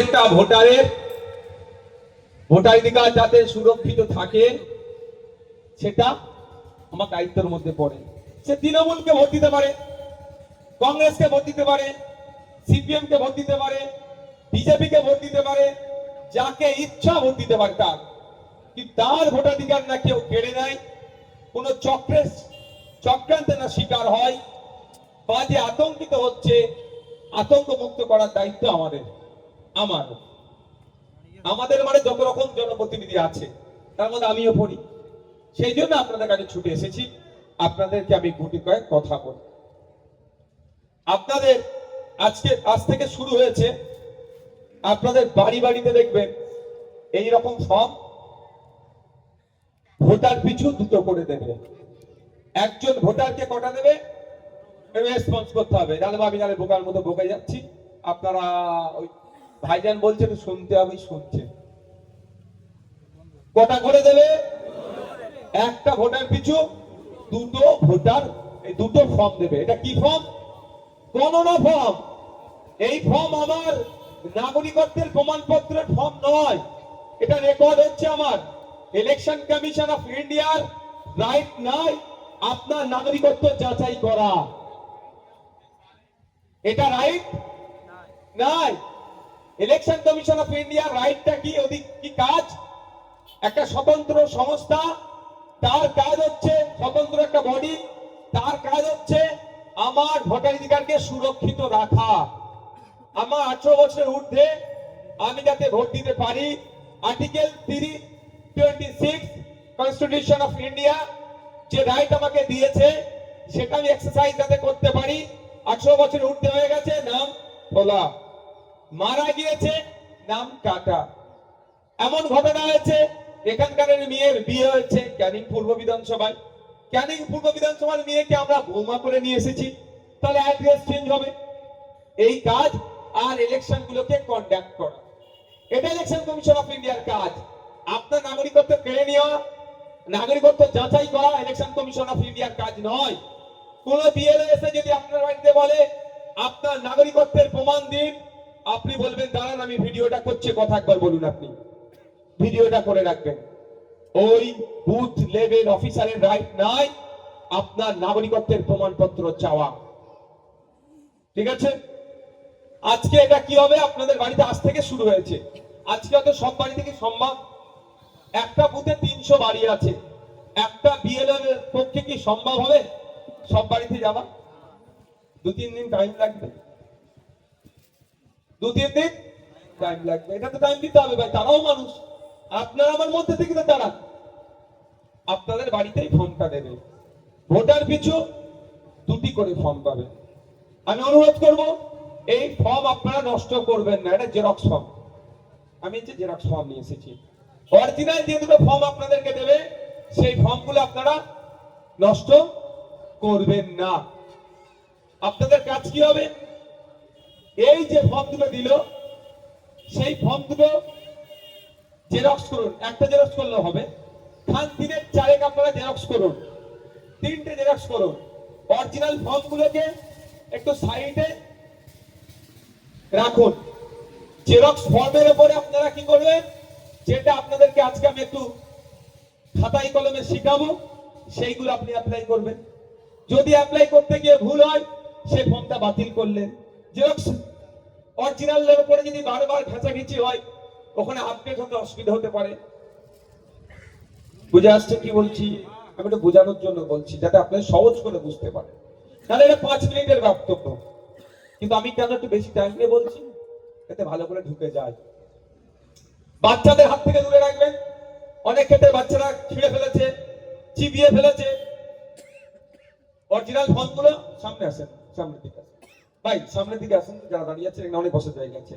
একটা ভোটারের ভোটাধিকার যাতে সুরক্ষিত থাকে, সেটা আমার দায়িত্বের মধ্যে পড়ে। সে তৃণমূলকে ভোট দিতে পারে, কংগ্রেসকে ভোট দিতে পারে সিপিএম কে ভোট দিতে পারে বিজেপি কে ভোট দিতে পারে, যাকে ইচ্ছা ভোট দিতে পারে তার। কিন্তু তার ভোটাধিকার না কেউ কেড়ে নেয়, কোন চক্রের চক্রান্তে না শিকার হয় বা যে আতঙ্কিত হচ্ছে আতঙ্ক মুক্ত করার দায়িত্ব আমাদের। আমার। আমাদের মানে যত রকম জনপ্রতিনিধি আছে, তার মধ্যে আমিও পড়ি। সেই জন্য আপনাদের কাছে ছুটে এসেছি। আপনাদেরকে আমি গুটি কয়েক কথা বলি। আপনাদের আজকে, আজ থেকে শুরু হয়েছে। আপনাদের বাড়ি বাড়িতে দেখবেন, এই রকম ফর্ম ভোটার পিছু দুটো করে দেবে। একজন ভোটারকে কটা দেবে? রেসপন্স করতে হবে। জানো আমি জানে বোকার মতো বোকে যাচ্ছি। আপনারা ওই ভাইজান বলছেন শুনতে হবে শুনছেন কটা করে দেবে? একটা ভোটার পিছু, দুটো ভোটার, এই দুটো ফর্ম দেবে। এটা কি ফর্ম গণনা ফর্ম এই ফর্ম আমার নাগরিকত্বের প্রমাণপত্রের ফর্ম নয়। এটা রেকর্ড হচ্ছে আমার। ইলেকশন কমিশন অফ ইন্ডিয়ার রাইট নাই আপনার নাগরিকত্ব যাচাই করা। এটা রাইট নাই। ইলেকশন কমিশন অফ ইন্ডিয়ার রাইটটা কি, ওদিক কি কাজ? একটা স্বতন্ত্র সংস্থা, তার কাজ হচ্ছে স্বতন্ত্র একটা বডি তার কাজ হচ্ছে আমার ভোটাধিকারকে সুরক্ষিত রাখা। আমার আঠারো বছরের ঊর্ধ্বে আমি যাতে ভোট দিতে পারি আর্টিকেল তিরিশ twenty six constitution of India যে রাইট আমাকে দিয়েছে, সেটা আমি এক্সারসাইজ যাতে করতে পারি। আঠারো বছর ঊর্ধ্বে হয়ে গেছে, নাম খোলা। মারা গিয়েছে, নাম কাটা এমন ঘটনা হয়েছে, এখানকার মেয়ের বিয়ে হয়েছে, ক্যানিং পূর্ব বিধানসভায়। ক্যানিং পূর্ব বিধানসভার মেয়েকে আমরা বৌমা করে নিয়ে এসেছি, তাহলে অ্যাড্রেস চেঞ্জ হবে। এই কাজ আর ইলেকশন গুলোকে কন্ডাক্ট করা। এটা ইলেকশন কমিশন অফ ইন্ডিয়ার কাজ। আপনার নাগরিকত্ব কেড়ে নেওয়া, নাগরিকত্ব যাচাই করা ইলেকশন কমিশন অফ ইন্ডিয়ার কাজ নয়। কোন বিএলও এসে যদি আপনার বাড়িতে বলে, আপনার নাগরিকত্বের প্রমাণ দিন আপনি বলবেন, দাঁড়ান, আমি ভিডিওটা করছি, কথা একবার বলুন আপনি। ভিডিওটা করে রাখবেন। ওই বুথ লেভেল অফিসারের রাইট নাই, আপনার নাগরিকত্বের প্রমাণপত্র চাওয়া। ঠিক আছে? আজকে এটা কি হবে? আপনাদের বাড়িতে আজ থেকে শুরু হয়েছে। আজকে হয়তো সব বাড়ি থেকে সম্ভব। একটা বুথে তিনশো বাড়ি আছে। একটা বিএলও এর পক্ষে কি সম্ভব হবে? সব বাড়িতে যাওয়া? দু তিন দিন টাইম লাগবে। দু তিন দিন টাইম লাগবে। এটা তো টাইম দিতে হবে ভাই, তারাও মানুষ। আপনার আমার মধ্যে থেকে তো তারা। আপনাদের বাড়িতেই ফর্মটা দেবে। ভোটার পিছু দুটি করে ফর্ম পাবে। আমি অনুরোধ করব, এই ফর্ম আপনারা নষ্ট করবেন না, এটা জেরক্স ফর্ম আমি যে জেরক্স ফর্ম নিয়ে এসেছি। অরিজিনাল যে দুটো ফর্ম আপনাদেরকে দেবে, সেই ফর্মগুলো আপনারা নষ্ট করবেন না। আপনাদের কাজ কি হবে? এই যে ফর্ম দুটো দিল, সেই ফর্ম দুটো জেরক্স করুন। একটা জেরক্স করলে হবে। খান তিনের চারেক আপনারা জেরক্স করুন। তিনটে জেরক্স করুন। অরিজিনাল ফর্ম গুলোকে একটু সাইডে রাখুন। জেরক্স ফর্মের উপরে আপনারা কি করবেন? যেটা আপনাদেরকে আজকে আমি একটু খাতায় কলমে শিখাবো, সেইগুলো আপনি অ্যাপ্লাই করবেন। যদি অ্যাপ্লাই করতে গিয়ে ভুল হয় সেই ফর্মটা বাতিল করলেন। জেরক্স অরিজিনালের উপরে যদি বারবার ঘেঁচাঘেঁচি হয়, ওখানে আপডেট হতে অসুবিধা হতে পারে। বুঝে আসছে কি বলছি? আমি একটু বোঝানোর জন্য বলছি, যাতে আপনি সহজ করে বুঝতে পারেন। তাহলে এটা পাঁচ মিনিটের বক্তব্য। কিন্তু আমি কেন একটু বেশি টাইম নিয়ে বলছি? এতে ভালো করে ঢুকে যায়। বাচ্চাদের হাত থেকে দূরে রাখবেন। অনেক ক্ষেত্রে বাচ্চারা ছিঁড়ে ফেলেছে, চিবিয়ে ফেলেছে। অরিজিনাল ফোনগুলো সামনে আসেন, সামনের দিকে আসেন। ভাই সামনের দিকে আসেন যারা দাঁড়িয়ে আছেন এখানে অনেক বসে জায়গা আছে।